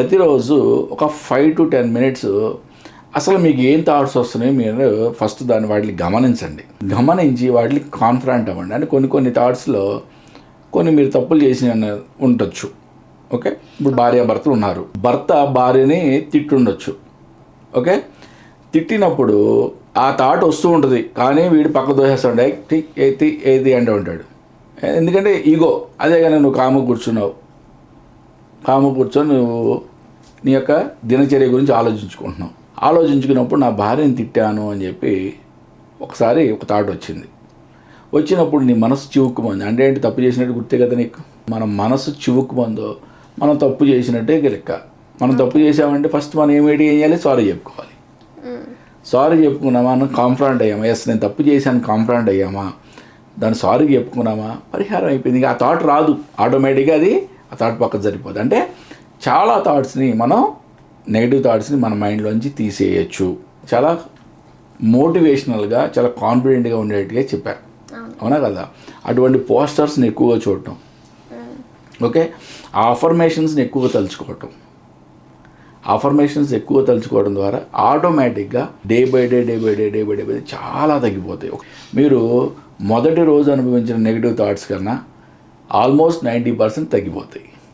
ప్రతిరోజు ఒక five to ten minutes అసలు మీకు ఏం థాట్స్ వస్తున్నాయో మీరు ఫస్ట్ దాన్ని వాటిని గమనించండి. గమనించి వాటిని కాన్ఫిడెంట్ అవ్వండి. అంటే కొన్ని కొన్ని థాట్స్లో కొన్ని మీరు తప్పులు చేసిన ఉండొచ్చు. ఓకే? ఇప్పుడు భార్య భర్తలు ఉన్నారు. భర్త భార్యని తిట్టుండొచ్చు. ఓకే? తిట్టినప్పుడు ఆ థాట్ వస్తూ ఉంటుంది. కానీ వీడు పక్క దోసేస్తాడు టి ఏది ఏది అంటూ ఉంటాడు. ఎందుకంటే ఈగో అదే కానీ నువ్వు కాము కూర్చున్నావు. కాము కూర్చొని నువ్వు నీ యొక్క దినచర్య గురించి ఆలోచించుకుంటున్నావు ఆలోచించుకున్నప్పుడు నా భార్యని తిట్టాను అని చెప్పి ఒకసారి ఒక థాట్ వచ్చింది. వచ్చినప్పుడు నీ మనసు చివుక్కుమంది. అంటే ఏంటి? తప్పు చేసినట్టు గుర్తే కదా నీకు? మన మనసు చివుక్కుమందో మనం తప్పు చేసినట్టే లెక్క. మనం తప్పు చేసామంటే ఫస్ట్ మనం ఏమేటి ఏం చేయాలి? సారీ చెప్పుకోవాలి. సారీ చెప్పుకున్నామా? మనం కాన్ఫిడెంట్ అయ్యామా? ఎస్ నేను తప్పు చేశాను కాన్ఫిడెంట్ అయ్యామా? దాన్ని సారీ చెప్పుకున్నామా? పరిహారం అయిపోయింది. ఆ థాట్ రాదు. ఆటోమేటిక్గా అది ఆ థాట్ పక్కన సరిపోదు అంటే చాలా థాట్స్ని మనం నెగిటివ్ థాట్స్ని మన మైండ్లోంచి తీసేయచ్చు. చాలా మోటివేషనల్గా చాలా కాన్ఫిడెంట్గా ఉండేట్టుగా చెప్పారు. అవునా. కదా? అటువంటి పోస్టర్స్ని ఎక్కువగా చూడటం. ఓకే? ఆ అఫర్మేషన్స్ని ఎక్కువగా తలుచుకోవటం. అఫర్మేషన్స్ ఎక్కువ తలుచుకోవడం ద్వారా ఆటోమేటిక్గా day by day day by day day by day by day చాలా తగ్గిపోతాయి. మీరు మొదటి రోజు అనుభవించిన నెగిటివ్ థాట్స్ కన్నా ఆల్మోస్ట్ నైంటీ పర్సెంట్ తగ్గిపోతాయి.